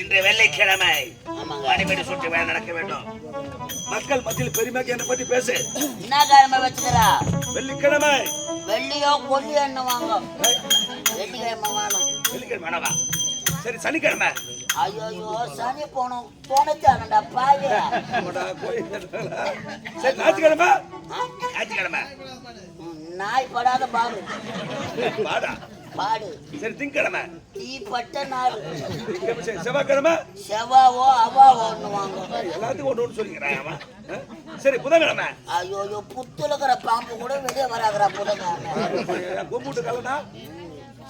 இன்று வெள்ளிக்கிழமை ஆமாங்க. மணிமணி சுட்டு வேலை நடக்க வேண்டும். மக்கள் மத்தியில் பெருமைக்கு என்னை பத்தி பேசு. என்ன கிழமை வச்சுக்கிறா? வெள்ளிக்கிழமை. வெள்ளியோ கொல்லியோ என்ன வாங்க வெள்ளிக்கிழமை வேணும் வெள்ளிக்கிழமை வேணாவா சரி சனிக்கிழமை. ஐயோ சனி போனோம். போனச்சானடா பாவி ஆமாடா, கோயில் சரி ஞாயிற்றுக்கிழமை. ஞாயிற்றுக்கிழமை நாய் படாத பாடு? வாடா பாடு. சரி திங்கக்கிழமை. தீ பட்ட நாள் செவ்வாய்க்கிழமை? செவ்வாவோ அவாவோன்னு வாங்க எல்லாத்துக்கும் ஒன்று ஒன்று சொல்லிக்கிறேன் அவன்? சரி புதன்கிழமை. ஐயோ புத்துலக்கிற பாம்பு கூட வெளியே வராதுடா புதங்க கும்பிட்டு கலனா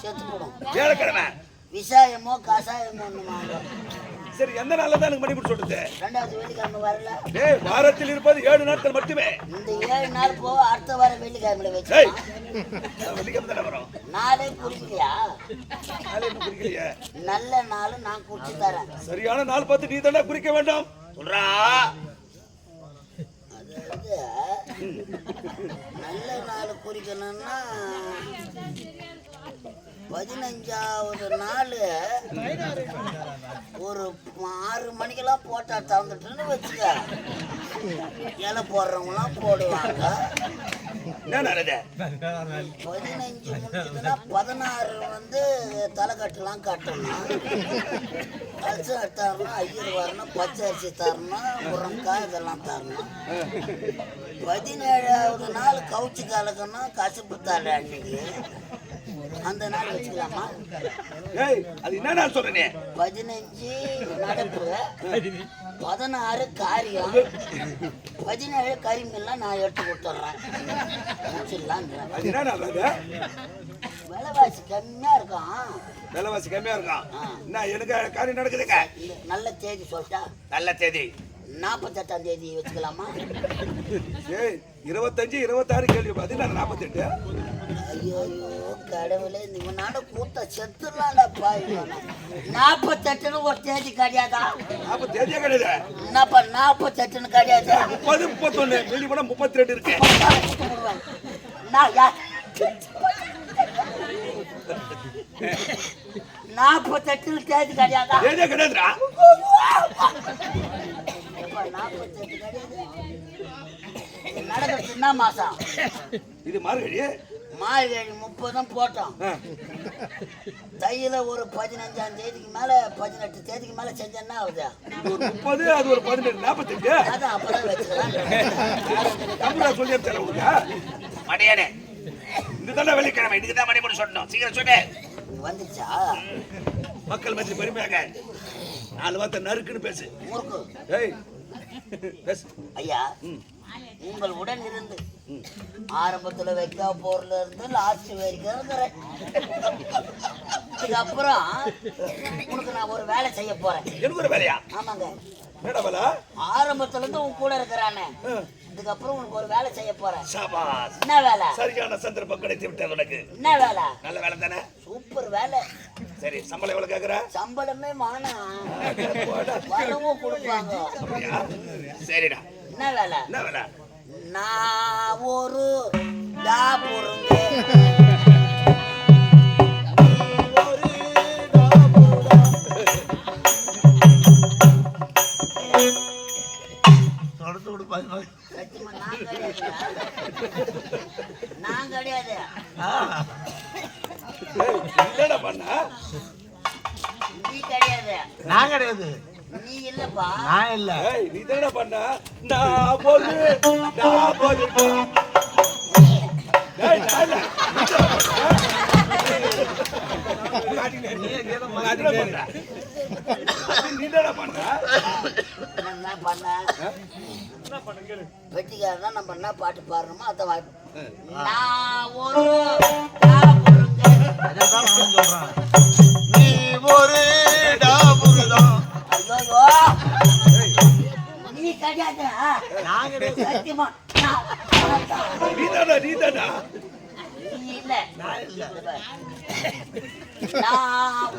செத்து போடும் வியாழக்கிழமை விசாயமோ கசாயமோன்னு வாங்க சரி எந்த நாள்ல தான் எனக்கு மணிமணி சொல்றது? ரெண்டாவது வெள்ளிக்கிழமை வரல. வாரத்தில் இருப்பது ஏழு நாட்கள் மட்டுமே. இந்த ஏழு நாள் போக அடுத்த வாரம் வெள்ளிக்கிழமையில வச்சு. வெள்ளிக்கிழமை தானே வரும்? நாளே குறிக்கலையா? நாளை குறிக்கலையே. நல்ல நாள் நான் குறிச்சு தரேன். சரியான நாள் பார்த்து நீ தானே குறிக்க வேண்டாம்? சொல்றா. நல்ல நாள் குறிக்கணும்னா பதினஞ்சாவது நாள் ஒரு ஆறு மணிக்கெல்லாம் போட்டா திறந்துட்டுன்னு வச்சுக்க. இலை போடுறவங்களாம் போடுவாங்க. பதினஞ்சு முடிஞ்சதுன்னா பதினாறு வந்து தலைக்கட்டுலாம் கட்டணும். அரிசி தரணும் ஐயர் வரணும் பச்சை அரிசி தரணும் முருங்காய் இதெல்லாம் தரணும். பதினேழாவது நாள் கவுச்சி கலக்கணும் கசப்பு தலை அன்னைக்கு. அந்த நாள் வச்சுக்கலாமா? ஏய் அது என்ன நாள் சொல்ற நீ பதினஞ்சு. நடப்பு பதினாறு காரியம். பதினேழு கரிமெல்லாம் நான் எடுத்து கொடுத்துட்றேன். விலைவாசி கம்மியா இருக்கும். விலைவாசி கம்மியா இருக்கும். என்ன எனக்கு காரியம் நடக்குதுங்க? நல்ல தேதி சொல்லிட்டா? நல்ல தேதி. நாற்பத்தெட்டாம் தேதி வச்சுக்கலாமா? ஏய் இருபத்தஞ்சு இருபத்தாறு கேள்வி. நான் நாற்பத்தெட்டு ஐயோ கடவுளே இந்த நாட கூத்த செத்துடலாம்டா பாய் நாற்பத்தெட்டுன்னு ஒரு தேதி கிடையாதா? நாற்பது தேதியே கிடையாது. என்னப்பா நாற்பத்தெட்டுன்னு கிடையாது? முப்பது முப்பத்தொன்னு மீதி கூட முப்பத்தி ரெண்டு இருக்கு. நான் நாற்பத்தெட்டுன்னு தேதி கிடையாதா? தேதியே கிடையாதுடா. நாற்பத்தெட்டு கிடையாது? நடக்கிறது என்ன மாசம்? இது மார்கழி. மார்கழி முப்பதும் போட்டோம். தையில ஒரு பதினஞ்சாம் தேதிக்கு மேல பதினெட்டு தேதிக்கு மேல செஞ்சா என்ன ஆகுது முப்பது அது ஒரு பதினெட்டு நாற்பத்தெட்டு அதான் அப்பதான் வச்சுக்கலாம். சொல்லி மடையானே இது தானே வெள்ளிக்கிழமை இதுக்கு தான் மணி மணி சொல்லணும் சீக்கிரம் சொல்லு. வந்துச்சா? மக்கள் மத்தியில் பெருமையாக. நாலு வார்த்தை நறுக்குன்னு பேசு. ஐயா ம். உங்கள் உடன் இருந்து. ஆரம்பத்துல வைக்கா போர்ல இருந்து லாஸ்ட் வரைக்கும் இருக்கிறேன். இதுக்கப்புறம் உனக்கு நான் ஒரு வேலை செய்ய போறேன். எனக்கு ஒரு வேலையா? ஆமாங்க. ஆரம்பத்துல இருந்து உன் கூட இருக்கிறானே. இதுக்கப்புறம் உனக்கு ஒரு வேலை செய்ய போறேன். சாபாஸ் என்ன வேலை? சரியான சந்தர்ப்பம் கிடைத்து விட்டது உனக்கு. என்ன வேலை? நல்ல வேலை தானே? சூப்பர் வேலை. சரி சம்பளம் எவ்வளவு கேக்குற? சம்பளமே மானம். வரவும் கொடுப்பாங்க. சரிடா. என்ன வேலை என்ன வேலை நான் ஒரு கிடையாதுங்க. நான் கிடையாது ஏய், என்னடா பண்ண நீ கிடையாது நான் கிடையாது நீ இல்லப்பா நான் இல்ல. ஏய் நீ என்னடா பண்ண? நான் போது நான் நம்ம என்ன பாட்டு பாடுறோமோ அதை வாய்ப்பு நான் ஒரு டாபுருங்க அதான் நான் சொல்றேன். நீ ஒரு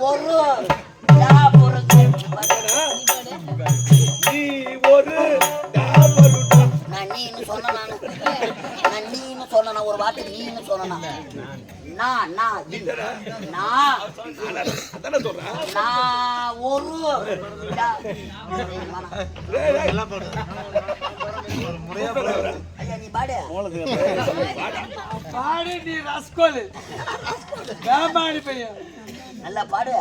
ஒரு நீ ஒரு நான் நீன்னு சொன்னா ஒரு வாட்டி நீன்னு சொன்னா நான் நான் ஒரு. பாடு. நீ ரஸ்கோல். வேமாடி பையன் நல்லா பாடு.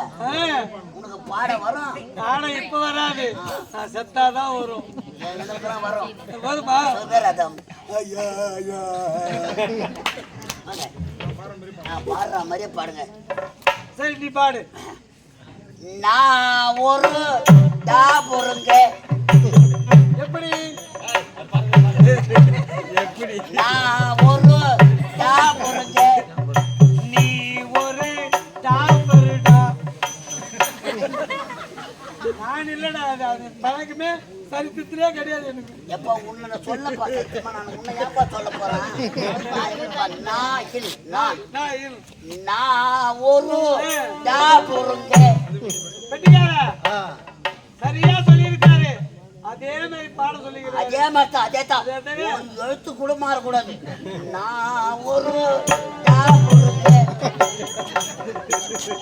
உனக்கு பாட வரும். பாட இப்ப வராது. செத்தாதான் வரும். வரும். ஐயா ஐயா. நான் பாடுற மாதிரியே பாடுங்க. சரி நீ பாடு. நான் ஒரு டா பொருங்க எப்படி? நான் ஒரு டா பொருங்க நீ ஒரு டாபருடா. நான் இல்லடா அது அது பழக்கமே. சரித்திரத்திலே கிடையாது எனக்கு. எப்ப உன்னை நான் சொல்லப்பா சத்தியமா நான் உன்னை ஏப்பா சொல்ல போறேன்? நான் எப்பா, நான் இல்லை, நான். நான் இரு. நான் ஒரு டா பொருங்க வெட்டிக்கார. சரியா சொல்லியிருக்காரு. அதே மாதிரி பாட சொல்லிக்கிறாரு அதே மாதிரி தான் அதே தான். எழுத்து கூட மாறக்கூடாது. நான் ஒரு டா பொருங்க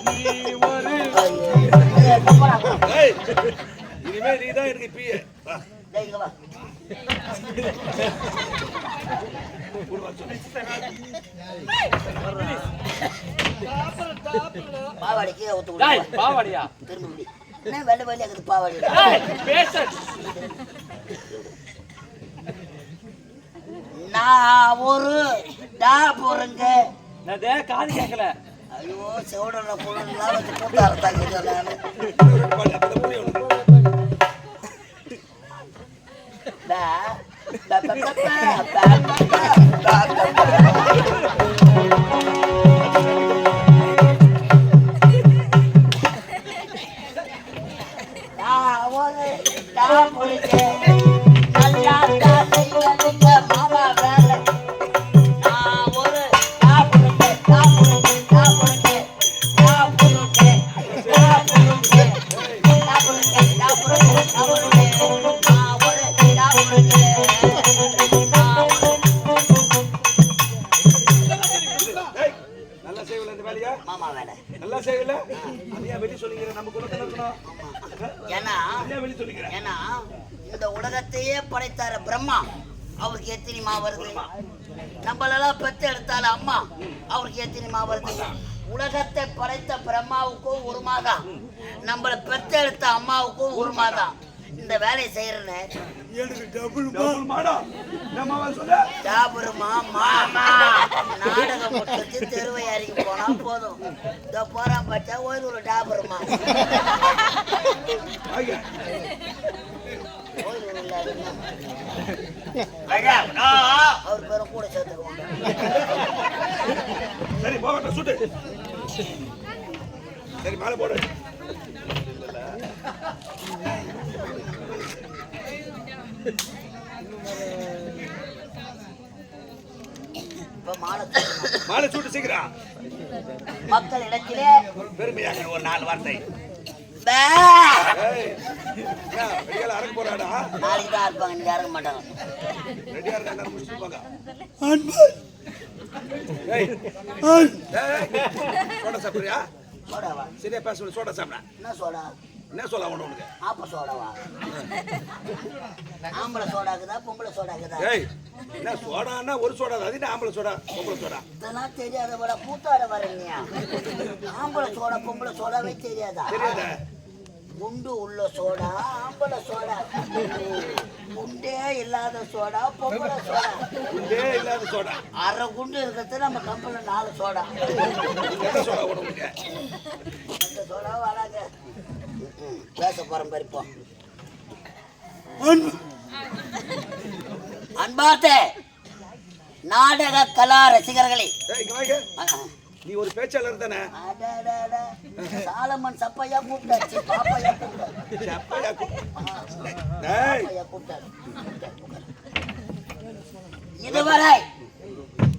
நீ ஒரு இனிமே நீ தான் எனக்கு பிஏ என்ன வெள்ள வெளியே இருக்குது பாவாடி? நான் ஒரு டா போறேங்க. நான் காது கேட்கல ஐயோ செவடல பொருள் Yeah. அம்மாவுக்கும் ஒரு மாதம் இந்த வேலையை செய்யறேன்னு. எனக்கு டபுள் டபுள் மாடா. நம்ம சொல்ல டாபுருமா மாமா நாடகம் முடிச்சு தெருவை இறங்கி போனா போதும். இதோ போறான் பார்த்தா ஓய்வு டாபுருமா அவர் பேரும் கூட சேர்த்துக்குவாங்க சரி போகட்டும் சுட்டு. சரி மேலே போடு. இப்ப மாலை சுட்டு சீக்கிரம் மக்கள் இடத்திலே பெருமையாக ஒரு நாலு வார்த்தை பே! சோடாவா? சரியா பேச சோடா சாப்பிட. என்ன சோடா? என்ன சொல்ல அவனு உனக்கு? ஆப்ப சோடாவா? ஆம்பளை சோடாக்குதா பொம்பளை சோடாக்குதா ஏய் என்ன சோடான்னா ஒரு சோடா அது என்ன ஆம்பளை சோடா பொம்பளை சோடா? இதெல்லாம் தெரியாத போல பூத்தாட வரீங்க ஆம்பளை சோடா பொம்பளை சோடாவே தெரியாதா? தெரியாதா? குண்டு உள்ள சோடா ஆம்பளை சோடா. குண்டே இல்லாத சோடா பொம்பளை சோடா. குண்டே இல்லாத சோடா. அரை குண்டு இருக்கிறது நம்ம கம்பெனில நாலு சோடா. சோடா உனக்கு அந்த சோடா வராங்க. பேச போறோம் பறிப்போம் அன்பார்த்த நாடக கலா ரசிகர்களே. நீ ஒரு பேச்சாளர் தானே? அடடட. சாலமன் சப்பையா கூப்பிட்டாச்சு பாப்பையா கூப்பிட்டாரு. செப்பையா கு- ஏய் பாப்பையா கூப்பிட்டாரு. இதுவரை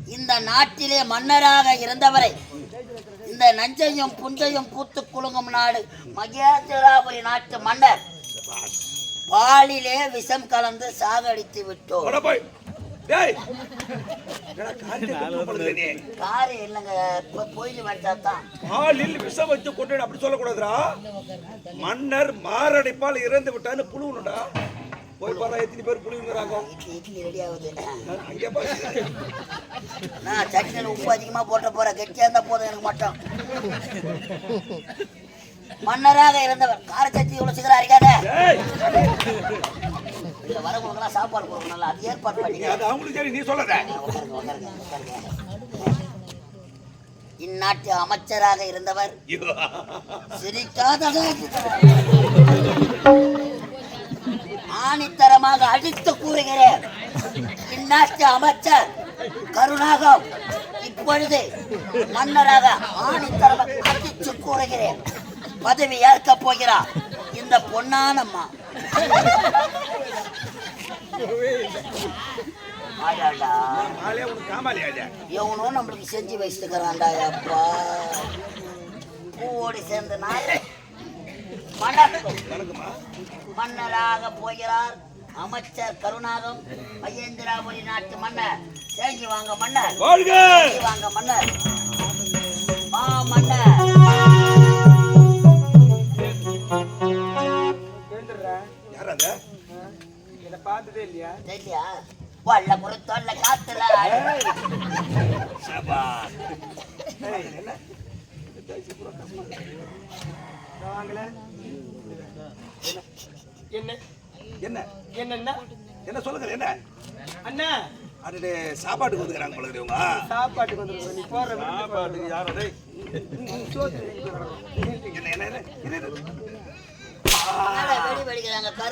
இந்த நாட்டிலே மன்னராக இருந்தவரை இந்த நஞ்சையும் புஞ்சையும் பூத்து குலுங்கும் நாடு மகேந்திராபுரி நாட்டு மன்னர். பாலிலே விஷம் கலந்து சாகடித்து விட்டோம். டேய்! காரு இல்லைங்க பொய்லி வச்சாதான் பாலில் விஷம் வச்சு கொண்டு அப்படி சொல்லக்கூடாதுடா? மன்னர் மாரடைப்பால் இறந்து விட்டான்னு புழுவணுடா போய் பாரு எத்தனை பேர் புழுவுங்கிறாங்க இட்லி இட்லி ரெடி ஆகுது. அங்கே பாரு. நான் சட்னியில் உப்பு அதிகமாக போட்ட போறேன் கெட்டியாக இருந்தால் போதும் எனக்கு மட்டும். மன்னராக இருந்தவர் கார சட்னி இவ்வளோ சீக்கிரம் அரைக்காத? சாப்பாடு கொடுக்கணும்ல அது ஏற்பாடு நீ பண்ணிக்க. அது அவங்களுக்கு சரி நீ சொல்லாத உட்காருங்க, உட்காருங்க, உட்காருங்க. இந்நாட்டு அமைச்சராக இருந்தவர் ஐயோ. சிரிக்காத ஆணித்தரமாக அடித்து கூறுகிறேன். இந்நாட்டு அமைச்சர் கருணாகம் இப்பொழுது மன்னராக ஆணித்தரமாக அடித்து கூறுகிறேன். பதவி ஏற்க போகிறார். இந்த பொன்னானம்மா. எவனோ நம்மளுக்கு செஞ்சு வச்சுக்கிறான்டா அப்பா. பூவோடு சேர்ந்த நாள் மன்னராக போகிறார் அமைச்சர் கருணாகம் மகேந்திராபுரி நாட்டு மன்னர். தேங்கி வாங்க மன்னர். வாங்க மன்னர். மா மன்னர். பார்த்ததே இல்லையா? தெரியலையா? வல்ல பொறுத்தொல்ல காத்துல சபா நான் வாங்கல என்ன என்ன என்னன்னா என்ன சொல்லுங்க என்ன அண்ணா அடடே சாப்பாட்டுக்கு வந்துக்கிறாங்க போல இவங்க சாப்பாட்டுக்கு வந்துருக்கோம் நீ சாப்பாட்டுக்கு என்ன என்ன என்ன வெடி வெடிக்கிறாங்க?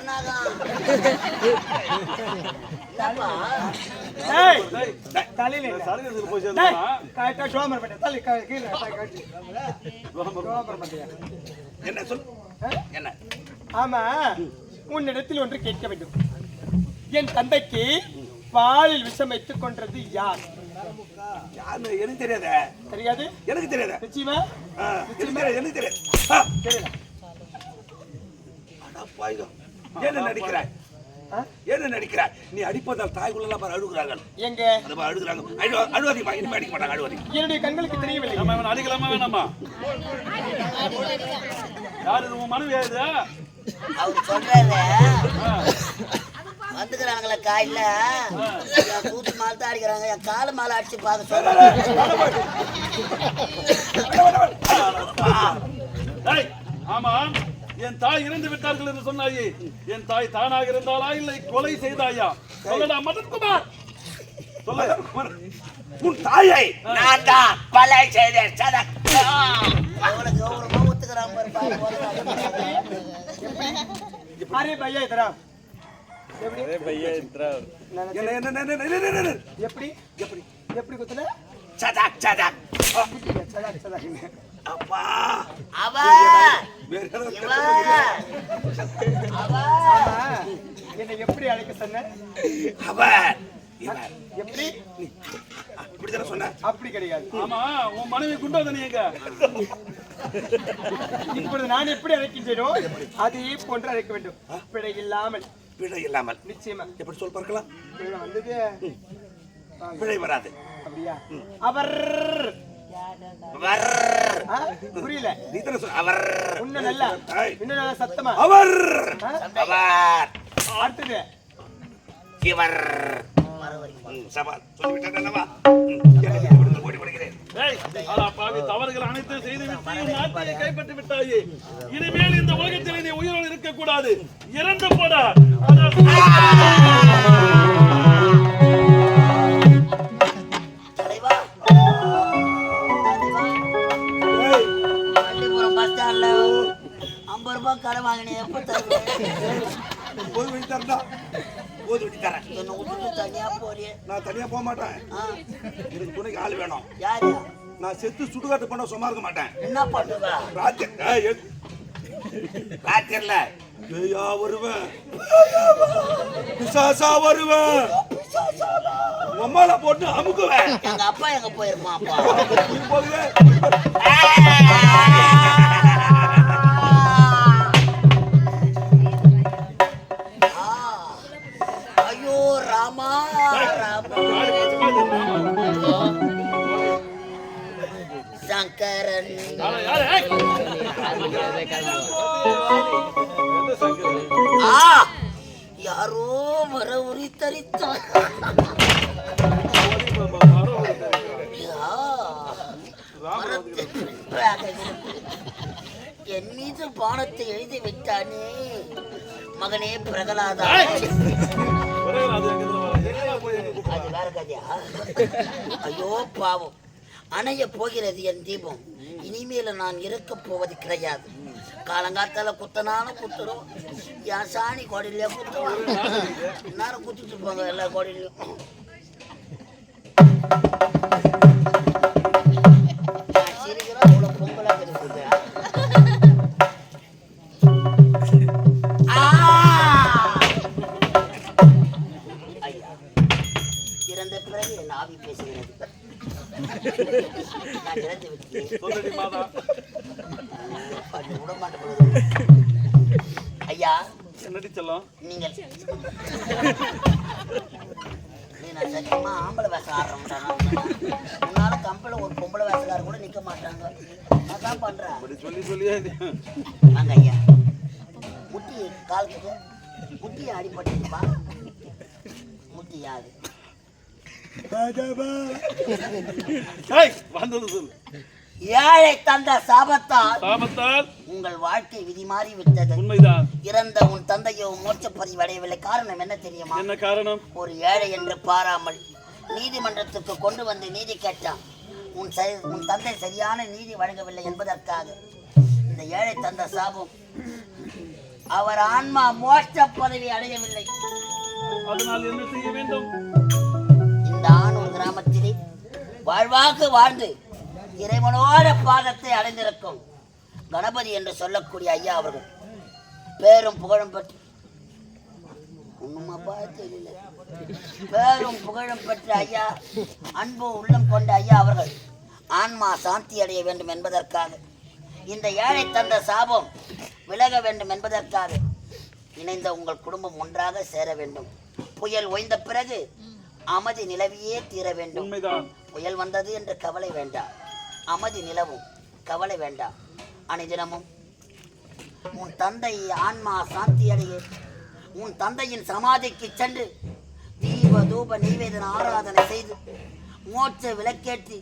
என்ன சொல்? என்ன? ஆமா உன்னிடத்தில் ஒன்று கேட்க வேண்டும். என் தந்தைக்கு பாலில் விஷம் வைத்துக் கொன்றது யார்? யாருன்னு எனக்கு தெரியாத. தெரியாது? எனக்கு தெரியாத. நிச்சயமா? எனக்கு தெரியாது பாய்தோ. என்ன நடிக்கிறாய்? என்ன நடிக்கிறாய்? நீ அடிப்பதால் தாய்க்குள்ளெல்லாம் பாரு அழுகுறார்கள். எங்க? அது பாரு அழுகுறாங்க. அழு அழுவாதீமா இனிமே அடிக்க மாட்டாங்க அழுவாதீங்க என்னுடைய கண்களுக்கு தெரியவில்லை. நம்ம இவனை அடிக்கலாமா வேணாமா? யாரு இது? உன் மனைவியா இது? அவர் சொல்றாரு வந்துக்கிறாங்களே காயில கூத்து மாலை தான் அடிக்கிறாங்க. என் கால மாலை அடிச்சு பார்க்க சொல்றாங்க ஆமா. என் தாய் இறந்து விட்டார்கள் என்று சொன்னாயே. என் தாய் தானாக இருந்தாளா இல்லை? கொலை செய்தாயா? சொல்லடா மதன்குமார்! சொல்ல. உன் தாயை நான் தான் கொலை செய்தேன். ஒத்துக்கிறான் பாரு, பாரு, பாரு. அரே பையா இதரா எப்படி? எப்படி? எப்படி? சதாக் சதாக் ஆ, சதா. சதா அப்பா. அவ அவ என்னை எப்படி அழைக்க சொன்ன? இவன் எப்படி? இப்படித்தானே சொன்ன? அப்படி கிடையாது. ஆமா உன் மனைவி குண்டோதனி எங்க இப்பொழுது நான் எப்படி அழைக்கின்றேனோ அதே போன்று அழைக்க வேண்டும். பிழை இல்லாமல். பிழை இல்லாமல். நிச்சயமா. எப்படி சொல் பார்க்கலாம்? பிழை வந்தது? பிழை வராது. அப்படியா? அவர் அவர்? புரியல. நீ தானே அவர். இன்னும் நல்லா. இன்னும் நல்லா சத்தமா. அவர்? அவர். அடுத்தது. இவர். கைப்பற்றி விட்டாயே. இனிமேல் இந்த உலகத்தில் நீ உயிரோடு இருக்க கூடாது இறந்து போடா. வாங்கினேன் எப்போ தருவேன் போது வழி தரண்டா போது வழி தரேன் என்னை விட்டுட்டு தனியா போறியே நான் தனியா போக மாட்டேன் எனக்கு துணைக்கு ஆள் வேணும் யாரு நான் செத்து சுடுகாட்டு பண்ண சும்மா இருக்க மாட்டேன் என்ன பண்ணுவ ராத்திரி ஏய், ராத்திரில பேயா வருவேன் பிசாசா வருவேன் உம்மால போட்டு அமுக்குவேன் எங்க அப்பா எங்க போயிருப்பான் அப்பா போகுது சங்கரன்? ஆ யாரோ வர பின்பாக இருந்து என் மீது பானத்தை எழுதி விட்டானே மகனே பிரகலாதா? அது வேற கதையா? ஐயோ பாவம். அணைய போகிறது என் தீபம். இனிமேல நான் இருக்க போவது கிடையாது. காலங்காத்தால குத்தனாலும் குத்துரும். என் சாணி கோடியிலே குத்துவோம் நேரம் குத்திட்டு போங்க எல்லா கோடியிலையும் முட்டியை அடிபட்டுப்பா முட்டி யாரு ஏய், வந்தது சொல்லு. ஏழை தந்த சாபத்தால் சாபத்தால் உங்கள் வாழ்க்கை விதி மாறி விட்டது உண்மைதான். இறந்த உன் தந்தையோ மோட்ச பதிவடையவில்லை. காரணம் என்ன தெரியுமா? என்ன காரணம்? ஒரு ஏழை என்று பாராமல் நீதிமன்றத்துக்கு கொண்டு வந்து நீதி கேட்டான். உன் உன் தந்தை சரியான நீதி வழங்கவில்லை என்பதற்காக இந்த ஏழை தந்த சாபம் அவர் ஆன்மா மோட்ச பதவி அடையவில்லை. அதனால் என்ன செய்ய வேண்டும்? இந்த ஆண் ஒரு கிராமத்திலே வாழ்வாக்கு வாழ்ந்து இறைவனோட பாதத்தை அடைந்திருக்கும். கணபதி என்று சொல்லக்கூடிய ஐயா அவர்கள் பேரும் புகழும் பெற்று ஒண்ணுமாப்பா தெரியல. பேரும் புகழும் பெற்ற ஐயா அன்பு உள்ளம் கொண்ட ஐயா அவர்கள் ஆன்மா சாந்தி அடைய வேண்டும் என்பதற்காக இந்த ஏழை தந்த சாபம் விலக வேண்டும் என்பதற்காக இணைந்த உங்கள் குடும்பம் ஒன்றாக சேர வேண்டும். புயல் ஓய்ந்த பிறகு அமைதி நிலவியே தீர வேண்டும். புயல் வந்தது என்று கவலை வேண்டாம். அமைதி நிலவும். கவலை வேண்டாம். அனுதினமும் உன் தந்தை ஆன்மா சாந்தி அடைய உன் தந்தையின் சமாதிக்கு சென்று தீப தூப நைவேதன ஆராதனை செய்து மோட்ச விளக்கேற்றி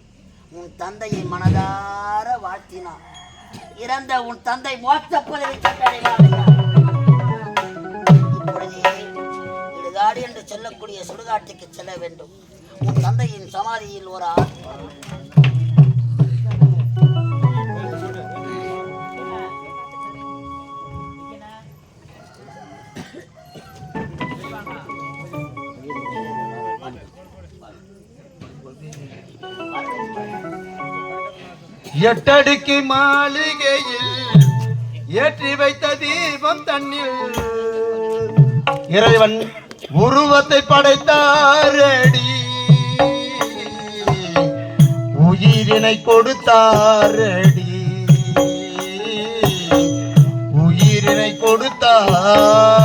உன் தந்தையை மனதார வாழ்த்தினார். இறந்த உன் தந்தை மோட்ச பதவி சென்றடைவார் என்று சொல்லக்கூடிய சுடுகாட்டுக்கு செல்ல வேண்டும். உன் தந்தையின் சமாதியில் ஒரு ஆத்மா எட்டடுக்கு மாளிகையில் ஏற்றி வைத்த தீபம் தண்ணில் இறைவன் உருவத்தை படைத்தாரடி. உயிரினை கொடுத்தாரடி. உயிரினை கொடுத்தார்.